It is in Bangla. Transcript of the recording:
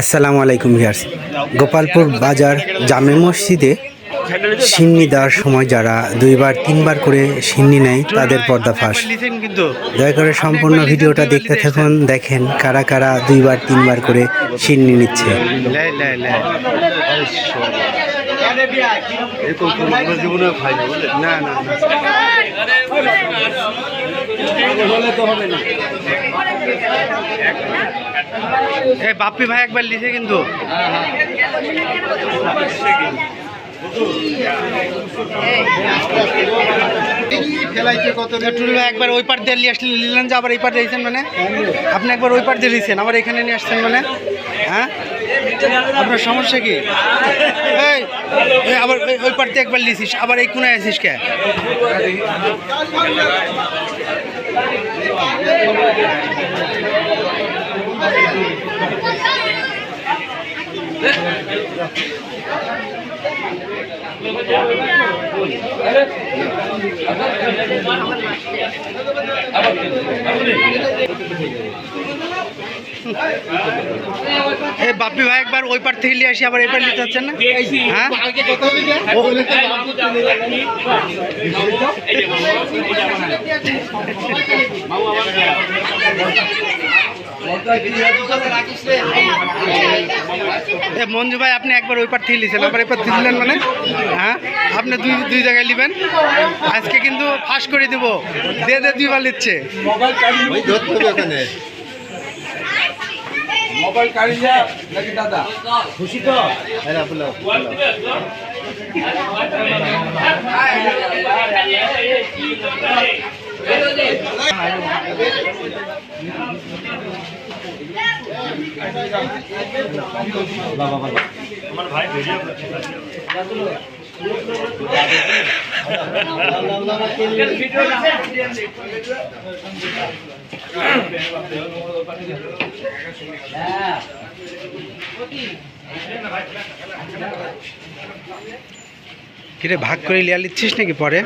আসসালামু আলাইকুম ভিয়ার্স গোপালপুর বাজার জামে মসজিদে সিন্নি দেওয়ার সময় যারা দুইবার, তিনবার করে সিন্নি নেয়, তাদের পর্দাফাঁস দয়া করে সম্পূর্ণ ভিডিওটা দেখতে থাকুন, দেখেন কারা কারা দুইবার, তিনবার করে সিন্নি নিচ্ছে। না না। এই বাপ্পি ভাই একবার লিখে কিন্তু। একবার ওই পার দিয়ে যে আবার এই পার দিয়েছেন মানে? আপনি একবার ওই পার দিয়ে আবার এখানে নিয়ে আসছেন মানে? হ্যাঁ? আপনার সমস্যা কি? এই আবার ওই- পার দিয়ে একবার লিখিস, আবার এই কোনায় আসিস কে? বাপ্পি ভাই একবার ওই পার থেকে আসি, আবার এই পার নিতে হচ্ছেন না? হ্যাঁ? এ মঞ্জু ভাই, আপনি একবার ওই পার থেকে লিখছেন আবার এবার দিলেন মানে? হ্যাঁ? আপনি দুই দুই জায়গায় নেবেন। আজকে কিন্তু ফাঁস করে দেবো। দে দে দুইবার নিচ্ছে। মোবাইল কিরে ভাগ করে লিয়া লিচ্ছিস নাকি পরে?